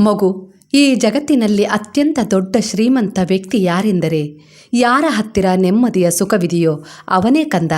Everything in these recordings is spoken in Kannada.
ಮಗು, ಈ ಜಗತ್ತಿನಲ್ಲಿ ಅತ್ಯಂತ ದೊಡ್ಡ ಶ್ರೀಮಂತ ವ್ಯಕ್ತಿ ಯಾರೆಂದರೆ, ಯಾರ ಹತ್ತಿರ ನೆಮ್ಮದಿಯ ಸುಖವಿದೆಯೋ ಅವನೇ ಕಂದ.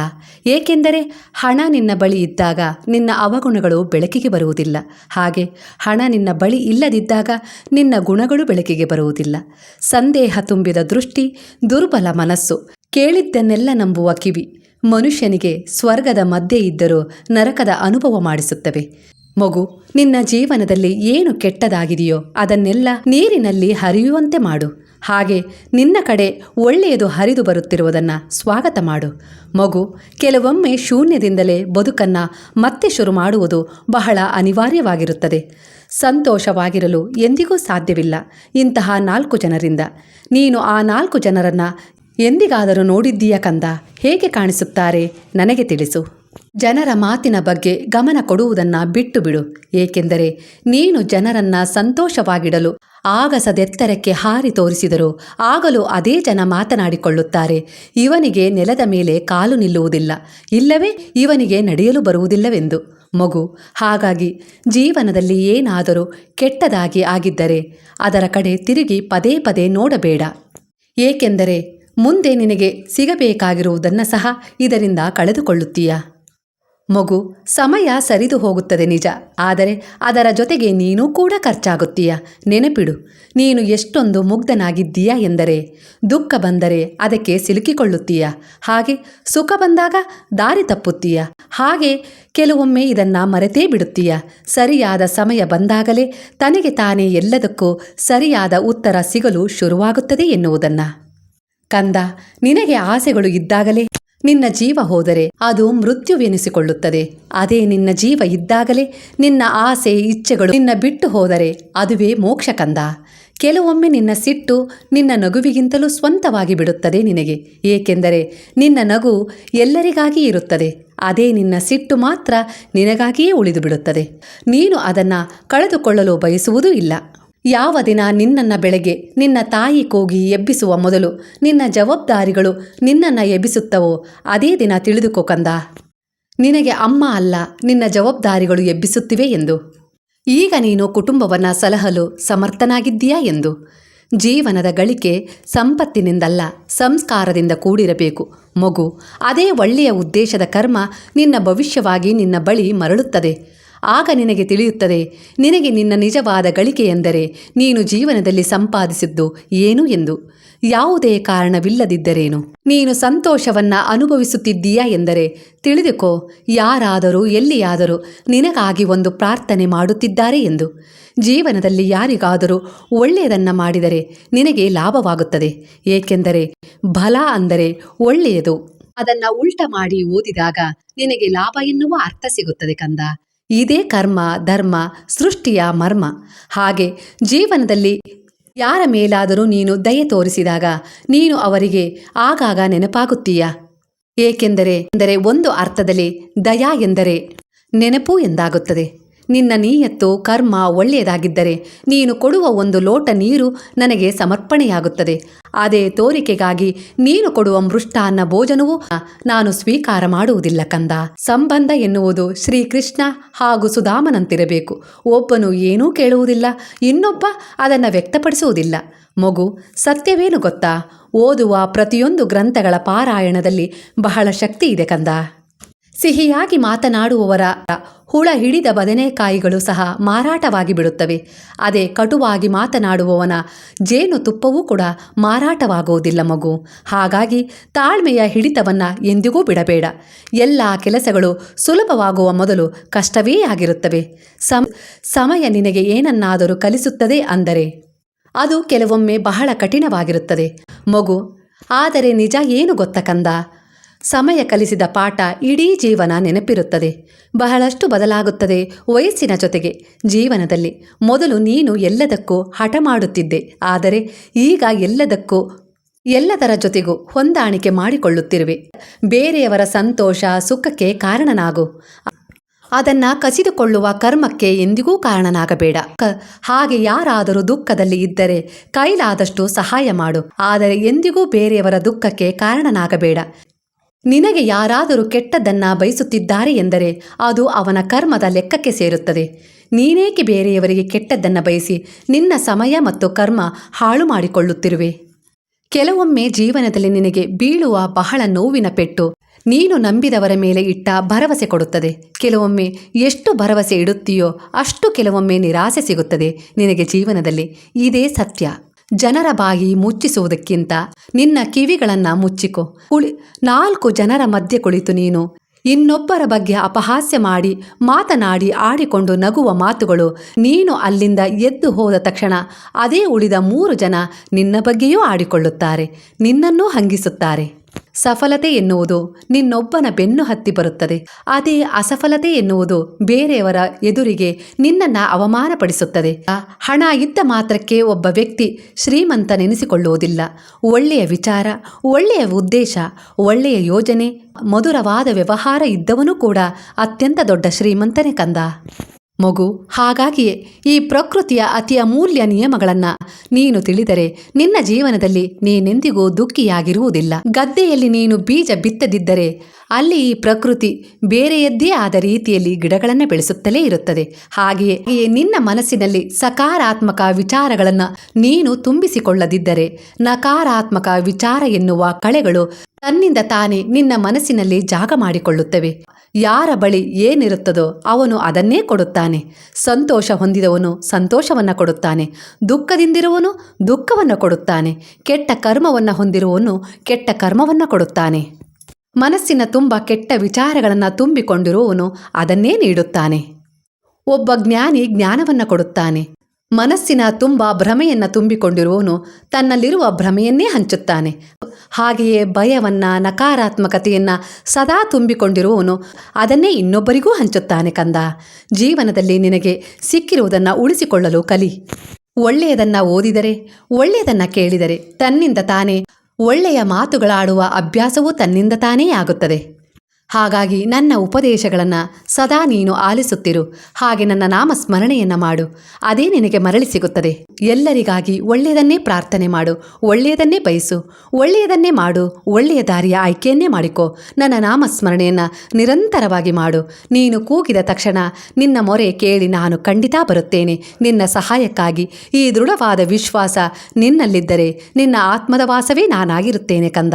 ಏಕೆಂದರೆ ಹಣ ನಿನ್ನ ಬಳಿ ಇದ್ದಾಗ ನಿನ್ನ ಅವಗುಣಗಳು ಬೆಳಕಿಗೆ ಬರುವುದಿಲ್ಲ. ಹಾಗೆ ಹಣ ನಿನ್ನ ಬಳಿ ಇಲ್ಲದಿದ್ದಾಗ ನಿನ್ನ ಗುಣಗಳು ಬೆಳಕಿಗೆ ಬರುವುದಿಲ್ಲ. ಸಂದೇಹ ತುಂಬಿದ ದೃಷ್ಟಿ, ದುರ್ಬಲ ಮನಸ್ಸು, ಕೇಳಿದ್ದನ್ನೆಲ್ಲ ನಂಬುವ ಕಿವಿ, ಮನುಷ್ಯನಿಗೆ ಸ್ವರ್ಗದ ಮಧ್ಯೆ ಇದ್ದರೂ ನರಕದ ಅನುಭವ ಮಾಡಿಸುತ್ತವೆ. ಮಗು, ನಿನ್ನ ಜೀವನದಲ್ಲಿ ಏನು ಕೆಟ್ಟದಾಗಿದೆಯೋ ಅದನ್ನೆಲ್ಲ ನೀರಿನಲ್ಲಿ ಹರಿಯುವಂತೆ ಮಾಡು. ಹಾಗೆ ನಿನ್ನ ಕಡೆ ಒಳ್ಳೆಯದು ಹರಿದು ಬರುತ್ತಿರುವುದನ್ನು ಸ್ವಾಗತ ಮಾಡು. ಮಗು, ಕೆಲವೊಮ್ಮೆ ಶೂನ್ಯದಿಂದಲೇ ಬದುಕನ್ನು ಮತ್ತೆ ಶುರು ಮಾಡುವುದು ಬಹಳ ಅನಿವಾರ್ಯವಾಗಿರುತ್ತದೆ. ಸಂತೋಷವಾಗಿರಲು ಎಂದಿಗೂ ಸಾಧ್ಯವಿಲ್ಲ ಇಂತಹ ನಾಲ್ಕು ಜನರಿಂದ. ನೀನು ಆ ನಾಲ್ಕು ಜನರನ್ನು ಎಂದಿಗಾದರೂ ನೋಡಿದ್ದೀಯ ಕಂದ? ಹೇಗೆ ಕಾಣಿಸುತ್ತಾರೆ? ನನಗೆ ತಿಳಿಸು. ಜನರ ಮಾತಿನ ಬಗ್ಗೆ ಗಮನ ಕೊಡುವುದನ್ನು ಬಿಟ್ಟು ಬಿಡು ಏಕೆಂದರೆ ನೀನು ಜನರನ್ನ ಸಂತೋಷವಾಗಿಡಲು ಆಗಸದೆತ್ತರಕ್ಕೆ ಹಾರಿ ತೋರಿಸಿದರು ಆಗಲೂ ಅದೇ ಜನ ಮಾತನಾಡಿಕೊಳ್ಳುತ್ತಾರೆ. ಇವನಿಗೆ ನೆಲದ ಮೇಲೆ ಕಾಲು ನಿಲ್ಲುವುದಿಲ್ಲ. ಇಲ್ಲವೇ ಇವನಿಗೆ ನಡೆಯಲು ಬರುವುದಿಲ್ಲವೆಂದು. ಮಗು, ಹಾಗಾಗಿ ಜೀವನದಲ್ಲಿ ಏನಾದರೂ ಕೆಟ್ಟದಾಗಿ ಆಗಿದ್ದರೆ ಅದರ ಕಡೆ ತಿರುಗಿ ಪದೇ ಪದೇ ನೋಡಬೇಡ. ಏಕೆಂದರೆ ಮುಂದೆ ನಿನಗೆ ಸಿಗಬೇಕಾಗಿರುವುದನ್ನು ಸಹ ಇದರಿಂದ ಕಳೆದುಕೊಳ್ಳುತ್ತೀಯ? ಮಗು, ಸಮಯ ಸರಿದು ಹೋಗುತ್ತದೆ ನಿಜ. ಆದರೆ ಅದರ ಜೊತೆಗೆ ನೀನೂ ಕೂಡ ಖರ್ಚಾಗುತ್ತೀಯ. ನೆನಪಿಡು, ನೀನು ಎಷ್ಟೊಂದು ಮುಗ್ಧನಾಗಿದ್ದೀಯ ಎಂದರೆ, ದುಃಖ ಬಂದರೆ ಅದಕ್ಕೆ ಸಿಲುಕಿಕೊಳ್ಳುತ್ತೀಯ. ಹಾಗೆ ಸುಖ ಬಂದಾಗ ದಾರಿ ತಪ್ಪುತ್ತೀಯ. ಹಾಗೆ ಕೆಲವೊಮ್ಮೆ ಇದನ್ನು ಮರೆತೇ ಬಿಡುತ್ತೀಯ. ಸರಿಯಾದ ಸಮಯ ಬಂದಾಗಲೇ ತನಗೆ ತಾನೇ ಎಲ್ಲದಕ್ಕೂ ಸರಿಯಾದ ಉತ್ತರ ಸಿಗಲು ಶುರುವಾಗುತ್ತದೆ ಎನ್ನುವುದನ್ನು. ಕಂದ, ನಿನಗೆ ಆಸೆಗಳು ಇದ್ದಾಗಲೇ ನಿನ್ನ ಜೀವ ಹೋದರೆ ಅದು ಮೃತ್ಯುವೆನಿಸಿಕೊಳ್ಳುತ್ತದೆ. ಅದೇ ನಿನ್ನ ಜೀವ ಇದ್ದಾಗಲೇ ನಿನ್ನ ಆಸೆ, ಇಚ್ಛೆಗಳು ನಿನ್ನ ಬಿಟ್ಟು ಹೋದರೆ ಅದುವೇ ಮೋಕ್ಷಕಂದ. ಕೆಲವೊಮ್ಮೆ ನಿನ್ನ ಸಿಟ್ಟು ನಿನ್ನ ನಗುವಿಗಿಂತಲೂ ಸ್ವಂತವಾಗಿ ಬಿಡುತ್ತದೆ ನಿನಗೆ. ಏಕೆಂದರೆ ನಿನ್ನ ನಗು ಎಲ್ಲರಿಗಾಗಿ ಇರುತ್ತದೆ. ಅದೇ ನಿನ್ನ ಸಿಟ್ಟು ಮಾತ್ರ ನಿನಗಾಗಿಯೇ ಉಳಿದು ಬಿಡುತ್ತದೆ ನೀನು ಅದನ್ನು ಕಳೆದುಕೊಳ್ಳಲು ಬಯಸುವುದೂ ಇಲ್ಲ. ಯಾವ ದಿನ ನಿನ್ನನ್ನು ಬೆಳಗ್ಗೆ ನಿನ್ನ ತಾಯಿ ಕೂಗಿ ಎಬ್ಬಿಸುವ ಮೊದಲು ನಿನ್ನ ಜವಾಬ್ದಾರಿಗಳು ನಿನ್ನನ್ನು ಎಬ್ಬಿಸುತ್ತವೋ, ಅದೇ ದಿನ ತಿಳಿದುಕೋ ಕಂದ. ನಿನಗೆ ಅಮ್ಮ ಅಲ್ಲ, ನಿನ್ನ ಜವಾಬ್ದಾರಿಗಳು ಎಬ್ಬಿಸುತ್ತಿವೆ ಎಂದು. ಈಗ ನೀನು ಕುಟುಂಬವನ್ನು ಸಲಹಲು ಸಮರ್ಥನಾಗಿದ್ದೀಯಾ ಎಂದು. ಜೀವನದ ಗಳಿಕೆ ಸಂಪತ್ತಿನಿಂದಲ್ಲ, ಸಂಸ್ಕಾರದಿಂದ ಕೂಡಿರಬೇಕು. ಮಗು, ಅದೇ ಒಳ್ಳೆಯ ಉದ್ದೇಶದ ಕರ್ಮ ನಿನ್ನ ಭವಿಷ್ಯವಾಗಿ ನಿನ್ನ ಬಳಿ ಮರಳುತ್ತದೆ. ಆಗ ನಿನಗೆ ತಿಳಿಯುತ್ತದೆ, ನಿನಗೆ ನಿನ್ನ ನಿಜವಾದ ಗಳಿಕೆ ಎಂದರೆ ನೀನು ಜೀವನದಲ್ಲಿ ಸಂಪಾದಿಸಿದ್ದು ಏನು ಎಂದು. ಯಾವುದೇ ಕಾರಣವಿಲ್ಲದಿದ್ದರೇನು? ನೀನು ಸಂತೋಷವನ್ನ ಅನುಭವಿಸುತ್ತಿದ್ದೀಯಾ ಎಂದರೆ, ತಿಳಿದುಕೋ, ಯಾರಾದರೂ, ಎಲ್ಲಿಯಾದರೂ ನಿನಗಾಗಿ ಒಂದು ಪ್ರಾರ್ಥನೆ ಮಾಡುತ್ತಿದ್ದಾರೆ ಎಂದು. ಜೀವನದಲ್ಲಿ ಯಾರಿಗಾದರೂ ಒಳ್ಳೆಯದನ್ನು ಮಾಡಿದರೆ ನಿನಗೆ ಲಾಭವಾಗುತ್ತದೆ, ಏಕೆಂದರೆ ಬಲ ಅಂದರೆ ಒಳ್ಳೆಯದು. ಅದನ್ನ ಉಲ್ಟ ಮಾಡಿ ಓದಿದಾಗ ನಿನಗೆ ಲಾಭ ಎನ್ನುವ ಅರ್ಥ ಸಿಗುತ್ತದೆ ಕಂದ. ಇದೇ ಕರ್ಮ, ಧರ್ಮ, ಸೃಷ್ಟಿಯ ಮರ್ಮ. ಹಾಗೆ ಜೀವನದಲ್ಲಿ ಯಾರ ಮೇಲಾದರೂ ನೀನು ದಯೆ ತೋರಿಸಿದಾಗ ನೀನು ಅವರಿಗೆ ಆಗಾಗ ನೆನಪಾಗುತ್ತೀಯ. ಏಕೆಂದರೆ, ಅಂದರೆ ಒಂದು ಅರ್ಥದಲ್ಲಿ ದಯಾ ಎಂದರೆ ನೆನಪು ಎಂದಾಗುತ್ತದೆ. ನಿನ್ನ ನೀಯತ್ತು ಕರ್ಮ ಒಳ್ಳೆಯದಾಗಿದ್ದರೆ ನೀನು ಕೊಡುವ ಒಂದು ಲೋಟ ನೀರು ನನಗೆ ಸಮರ್ಪಣೆಯಾಗುತ್ತದೆ. ಅದೇ ತೋರಿಕೆಗಾಗಿ ನೀನು ಕೊಡುವ ಮೃಷ್ಟಾನ್ನ ಭೋಜನವೂ ನಾನು ಸ್ವೀಕಾರ ಮಾಡುವುದಿಲ್ಲ ಕಂದ. ಸಂಬಂಧ ಎನ್ನುವುದು ಶ್ರೀಕೃಷ್ಣ ಹಾಗೂ ಸುಧಾಮನಂತಿರಬೇಕು. ಒಬ್ಬನು ಏನೂ ಕೇಳುವುದಿಲ್ಲ, ಇನ್ನೊಬ್ಬ ಅದನ್ನು ವ್ಯಕ್ತಪಡಿಸುವುದಿಲ್ಲ. ಮಗು, ಸತ್ಯವೇನು ಗೊತ್ತಾ? ಓದುವ ಪ್ರತಿಯೊಂದು ಗ್ರಂಥಗಳ ಪಾರಾಯಣದಲ್ಲಿ ಬಹಳ ಶಕ್ತಿ ಇದೆ ಕಂದ. ಸಿಹಿಯಾಗಿ ಮಾತನಾಡುವವರ ಹುಳ ಹಿಡಿದ ಬದನೆಕಾಯಿಗಳು ಸಹ ಮಾರಾಟವಾಗಿ ಬಿಡುತ್ತವೆ. ಅದೇ ಕಟುವಾಗಿ ಮಾತನಾಡುವವನ ಜೇನು ತುಪ್ಪವೂ ಕೂಡ ಮಾರಾಟವಾಗುವುದಿಲ್ಲ ಮಗು. ಹಾಗಾಗಿ ತಾಳ್ಮೆಯ ಹಿಡಿತವನ್ನ ಎಂದಿಗೂ ಬಿಡಬೇಡ. ಎಲ್ಲ ಕೆಲಸಗಳು ಸುಲಭವಾಗುವ ಮೊದಲು ಕಷ್ಟವೇ ಆಗಿರುತ್ತವೆ. ಸಮ, ಸಮಯ ನಿನಗೆ ಏನನ್ನಾದರೂ ಕಲಿಸುತ್ತದೆ ಅಂದರೆ, ಅದು ಕೆಲವೊಮ್ಮೆ ಬಹಳ ಕಠಿಣವಾಗಿರುತ್ತದೆ. ಮಗು, ಆದರೆ ನಿಜ ಏನು ಗೊತ್ತ ಕಂದ? ಸಮಯ ಕಲಿಸಿದ ಪಾಠ ಇಡೀ ಜೀವನ ನೆನಪಿರುತ್ತದೆ. ಬಹಳಷ್ಟು ಬದಲಾಗುತ್ತದೆ ವಯಸ್ಸಿನ ಜೊತೆಗೆ. ಜೀವನದಲ್ಲಿ ಮೊದಲು ನೀನು ಎಲ್ಲದಕ್ಕೂ ಹಠ ಮಾಡುತ್ತಿದ್ದೆ. ಆದರೆ ಈಗ ಎಲ್ಲದಕ್ಕೂ, ಎಲ್ಲದರ ಜೊತೆಗೂ ಹೊಂದಾಣಿಕೆ ಮಾಡಿಕೊಳ್ಳುತ್ತಿರುವೆ. ಬೇರೆಯವರ ಸಂತೋಷ, ಸುಖಕ್ಕೆ ಕಾರಣನಾಗು. ಅದನ್ನ ಕಸಿದುಕೊಳ್ಳುವ ಕರ್ಮಕ್ಕೆ ಎಂದಿಗೂ ಕಾರಣನಾಗಬೇಡ. ಹಾಗೆ ಯಾರಾದರೂ ದುಃಖದಲ್ಲಿ ಇದ್ದರೆ ಕೈಲಾದಷ್ಟು ಸಹಾಯ ಮಾಡು. ಆದರೆ ಎಂದಿಗೂ ಬೇರೆಯವರ ದುಃಖಕ್ಕೆ ಕಾರಣನಾಗಬೇಡ. ನಿನಗೆ ಯಾರಾದರೂ ಕೆಟ್ಟದ್ದನ್ನ ಬಯಸುತ್ತಿದ್ದಾರೆ ಎಂದರೆ ಅದು ಅವನ ಕರ್ಮದ ಲೆಕ್ಕಕ್ಕೆ ಸೇರುತ್ತದೆ. ನೀನೇಕೆ ಬೇರೆಯವರಿಗೆ ಕೆಟ್ಟದ್ದನ್ನು ಬಯಸಿ ನಿನ್ನ ಸಮಯ ಮತ್ತು ಕರ್ಮ ಹಾಳು ಮಾಡಿಕೊಳ್ಳುತ್ತಿರುವೆ. ಕೆಲವೊಮ್ಮೆ ಜೀವನದಲ್ಲಿ ನಿನಗೆ ಬೀಳುವ ಬಹಳ ನೋವಿನ ಪೆಟ್ಟು ನೀನು ನಂಬಿದವರ ಮೇಲೆ ಇಟ್ಟ ಭರವಸೆ ಕೊಡುತ್ತದೆ. ಕೆಲವೊಮ್ಮೆ ಎಷ್ಟು ಭರವಸೆ ಇಡುತ್ತೀಯೋ ಅಷ್ಟು ಕೆಲವೊಮ್ಮೆ ನಿರಾಸೆ ಸಿಗುತ್ತದೆ. ನಿನಗೆ ಜೀವನದಲ್ಲಿ ಇದೇ ಸತ್ಯ. ಜನರ ಬಾಯಿ ಮುಚ್ಚಿಸುವುದಕ್ಕಿಂತ ನಿನ್ನ ಕಿವಿಗಳನ್ನು ಮುಚ್ಚಿಕೊ. ಕುಳಿ, ನಾಲ್ಕು ಜನರ ಮಧ್ಯೆ ಕುಳಿತು ನೀನು. ಇನ್ನೊಬ್ಬರ ಬಗ್ಗೆ ಅಪಹಾಸ್ಯ ಮಾಡಿ, ಮಾತನಾಡಿ, ಆಡಿಕೊಂಡು ನಗುವ ಮಾತುಗಳು ನೀನು ಅಲ್ಲಿಂದ ಎದ್ದು ಹೋದ ತಕ್ಷಣ ಅದೇ ಉಳಿದ ಮೂರು ಜನ ನಿನ್ನ ಬಗ್ಗೆಯೂ ಆಡಿಕೊಳ್ಳುತ್ತಾರೆ, ನಿನ್ನನ್ನೂ ಹಂಗಿಸುತ್ತಾರೆ. ಸಫಲತೆ ಎನ್ನುವುದು ನಿನ್ನೊಬ್ಬನ ಬೆನ್ನು ಹತ್ತಿ ಬರುತ್ತದೆ. ಅದೇ ಅಸಫಲತೆ ಎನ್ನುವುದು ಬೇರೆಯವರ ಎದುರಿಗೆ ನಿನ್ನನ್ನು ಅವಮಾನಪಡಿಸುತ್ತದೆ. ಹಣ ಇದ್ದ ಮಾತ್ರಕ್ಕೆ ಒಬ್ಬ ವ್ಯಕ್ತಿ ಶ್ರೀಮಂತನೆನಿಸಿಕೊಳ್ಳುವುದಿಲ್ಲ. ಒಳ್ಳೆಯ ವಿಚಾರ, ಒಳ್ಳೆಯ ಉದ್ದೇಶ, ಒಳ್ಳೆಯ ಯೋಜನೆ, ಮಧುರವಾದ ವ್ಯವಹಾರ ಇದ್ದವನು ಕೂಡ ಅತ್ಯಂತ ದೊಡ್ಡ ಶ್ರೀಮಂತನೇ ಕಂದ. ಮಗು, ಹಾಗಾಗಿಯೇ ಈ ಪ್ರಕೃತಿಯ ಅತಿ ಅಮೂಲ್ಯ ನಿಯಮಗಳನ್ನು ನೀನು ತಿಳಿದರೆ ನಿನ್ನ ಜೀವನದಲ್ಲಿ ನೀನೆಂದಿಗೂ ದುಃಖಿಯಾಗಿರುವುದಿಲ್ಲ. ಗದ್ದೆಯಲ್ಲಿ ನೀನು ಬೀಜ ಬಿತ್ತದಿದ್ದರೆ ಅಲ್ಲಿ ಈ ಪ್ರಕೃತಿ ಬೇರೆಯದ್ದೇ ಆದ ರೀತಿಯಲ್ಲಿ ಗಿಡಗಳನ್ನು ಬೆಳೆಸುತ್ತಲೇ ಇರುತ್ತದೆ. ಹಾಗೆಯೇ ನಿನ್ನ ಮನಸ್ಸಿನಲ್ಲಿ ಸಕಾರಾತ್ಮಕ ವಿಚಾರಗಳನ್ನು ನೀನು ತುಂಬಿಸಿಕೊಳ್ಳದಿದ್ದರೆ ನಕಾರಾತ್ಮಕ ವಿಚಾರ ಎನ್ನುವ ಕಳೆಗಳು ತನ್ನಿಂದ ತಾನೇ ನಿನ್ನ ಮನಸ್ಸಿನಲ್ಲಿ ಜಾಗ ಮಾಡಿಕೊಳ್ಳುತ್ತವೆ. ಯಾರ ಬಳಿ ಏನಿರುತ್ತದೋ ಅವನು ಅದನ್ನೇ ಕೊಡುತ್ತಾನೆ. ಸಂತೋಷ ಹೊಂದಿದವನು ಸಂತೋಷವನ್ನು ಕೊಡುತ್ತಾನೆ. ದುಃಖದಿಂದಿರುವನು ದುಃಖವನ್ನು ಕೊಡುತ್ತಾನೆ. ಕೆಟ್ಟ ಕರ್ಮವನ್ನು ಹೊಂದಿರುವವನು ಕೆಟ್ಟ ಕರ್ಮವನ್ನು ಕೊಡುತ್ತಾನೆ. ಮನಸ್ಸಿನ ತುಂಬ ಕೆಟ್ಟ ವಿಚಾರಗಳನ್ನು ತುಂಬಿಕೊಂಡಿರುವವನು ಅದನ್ನೇ ನೀಡುತ್ತಾನೆ. ಒಬ್ಬ ಜ್ಞಾನಿ ಜ್ಞಾನವನ್ನು ಕೊಡುತ್ತಾನೆ. ಮನಸ್ಸಿನ ತುಂಬ ಭ್ರಮೆಯನ್ನು ತುಂಬಿಕೊಂಡಿರುವವನು ತನ್ನಲ್ಲಿರುವ ಭ್ರಮೆಯನ್ನೇ ಹಂಚುತ್ತಾನೆ. ಹಾಗೆಯೇ ಭಯವನ್ನ, ನಕಾರಾತ್ಮಕತೆಯನ್ನು ಸದಾ ತುಂಬಿಕೊಂಡಿರುವವನು ಅದನ್ನೇ ಇನ್ನೊಬ್ಬರಿಗೂ ಹಂಚುತ್ತಾನೆ ಕಂದ. ಜೀವನದಲ್ಲಿ ನಿನಗೆ ಸಿಕ್ಕಿರುವುದನ್ನು ಉಳಿಸಿಕೊಳ್ಳಲು ಕಲಿ. ಒಳ್ಳೆಯದನ್ನು ಓದಿದರೆ, ಒಳ್ಳೆಯದನ್ನು ಕೇಳಿದರೆ ತನ್ನಿಂದ ತಾನೇ, ಒಳ್ಳೆಯ ಮಾತುಗಳಾಡುವ ಅಭ್ಯಾಸವೂ ತನ್ನಿಂದ ತಾನೇ ಆಗುತ್ತದೆ. ಹಾಗಾಗಿ ನನ್ನ ಉಪದೇಶಗಳನ್ನು ಸದಾ ನೀನು ಆಲಿಸುತ್ತಿರು. ಹಾಗೆ ನನ್ನ ನಾಮ ಸ್ಮರಣೆಯನ್ನು ಮಾಡು. ಅದೇ ನಿನಗೆ ಮರಳಿ ಸಿಗುತ್ತದೆ. ಎಲ್ಲರಿಗಾಗಿ ಒಳ್ಳೆಯದನ್ನೇ ಪ್ರಾರ್ಥನೆ ಮಾಡು. ಒಳ್ಳೆಯದನ್ನೇ ಬಯಸು. ಒಳ್ಳೆಯದನ್ನೇ ಮಾಡು. ಒಳ್ಳೆಯ ದಾರಿಯ ಆಯ್ಕೆಯನ್ನೇ ಮಾಡಿಕೊ. ನನ್ನ ನಾಮ ಸ್ಮರಣೆಯನ್ನು ನಿರಂತರವಾಗಿ ಮಾಡು. ನೀನು ಕೂಗಿದ ತಕ್ಷಣ ನಿನ್ನ ಮೊರೆ ಕೇಳಿ ನಾನು ಖಂಡಿತ ಬರುತ್ತೇನೆ. ನಿನ್ನ ಸಹಾಯಕ್ಕಾಗಿ ಈ ದೃಢವಾದ ವಿಶ್ವಾಸ ನಿನ್ನಲ್ಲಿದ್ದರೆ ನಿನ್ನ ಆತ್ಮದ ವಾಸವೇ ನಾನಾಗಿರುತ್ತೇನೆ ಕಂದ.